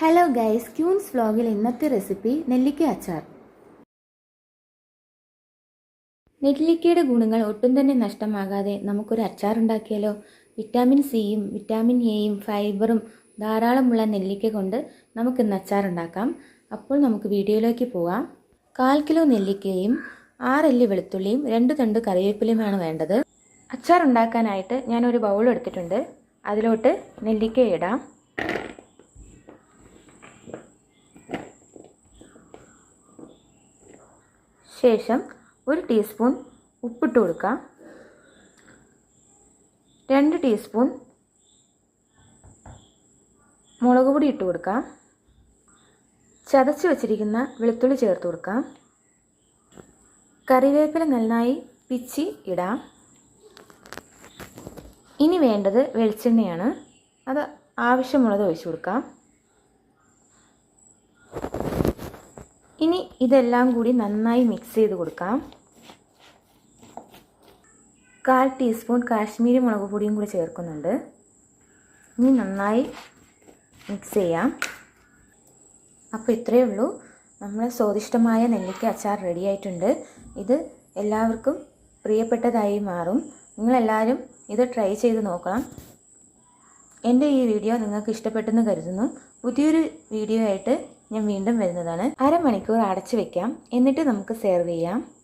Hello guys ക്യൂൻസ് വ്ലോഗിൽ ഇന്നത്തെ recipe നെല്ലിക്ക അച്ചാർ. നെല്ലിക്കയുടെ ഗുണങ്ങൾ ഒട്ടും തന്നെ നഷ്ടമാകാതെ നമുക്കൊരു അച്ചാർ ഉണ്ടാക്കിയാലോ? വിറ്റാമിൻ സിയും വിറ്റാമിൻ എയും ഫൈബറും ധാരാളമുള്ള നെല്ലിക്ക കൊണ്ട് നമുക്കിന്ന് അച്ചാർ ഉണ്ടാക്കാം. അപ്പോൾ നമുക്ക് വീഡിയോയിലേക്ക് പോകാം കാൽ കിലോ നെല്ലിക്കയും ആറല്ലി വെളുത്തുള്ളിയും രണ്ട് തണ്ട് കറിവേപ്പിലയുമാണ് വേണ്ടത്. അച്ചാർ ഉണ്ടാക്കാനായിട്ട് ഞാനൊരു ബൗൾ എടുത്തിട്ടുണ്ട്. അതിലോട്ട് നെല്ലിക്ക ഇടാം. ശേഷം ഒരു ടീസ്പൂൺ ഉപ്പിട്ട് കൊടുക്കാം. രണ്ട് ടീസ്പൂൺ മുളക് പൊടി ഇട്ട് കൊടുക്കാം. ചതച്ച് വച്ചിരിക്കുന്ന വെളുത്തുള്ളി ചേർത്ത് കൊടുക്കാം. കറിവേപ്പില നന്നായി പിച്ചി ഇടാം. ഇനി വേണ്ടത് വെളിച്ചെണ്ണയാണ്. അത് ആവശ്യമുള്ളത് ഒഴിച്ചു കൊടുക്കാം. ഇനി ഇതെല്ലാം കൂടി നന്നായി മിക്സ് ചെയ്ത് കൊടുക്കാം കാൽ ടീസ്പൂൺ കാശ്മീരി മുളക് പൊടിയും കൂടി ചേർക്കുന്നുണ്ട്. ഇനി നന്നായി മിക്സ് ചെയ്യാം. അപ്പോൾ ഇത്രയേ ഉള്ളൂ. നമ്മുടെ സ്വാദിഷ്ടമായ നെല്ലിക്ക അച്ചാർ റെഡി ആയിട്ടുണ്ട്. ഇത് എല്ലാവർക്കും പ്രിയപ്പെട്ടതായി മാറും. നിങ്ങളെല്ലാവരും ഇത് ട്രൈ ചെയ്ത് നോക്കണം. എന്റെ ഈ വീഡിയോ നിങ്ങൾക്ക് ഇഷ്ടപ്പെട്ടെന്ന് കരുതുന്നു. പുതിയൊരു വീഡിയോ ആയിട്ട് ഞാൻ വീണ്ടും വരുന്നതാണ്. അരമണിക്കൂർ അടച്ചു വെക്കാം. എന്നിട്ട് നമുക്ക് സെർവ് ചെയ്യാം.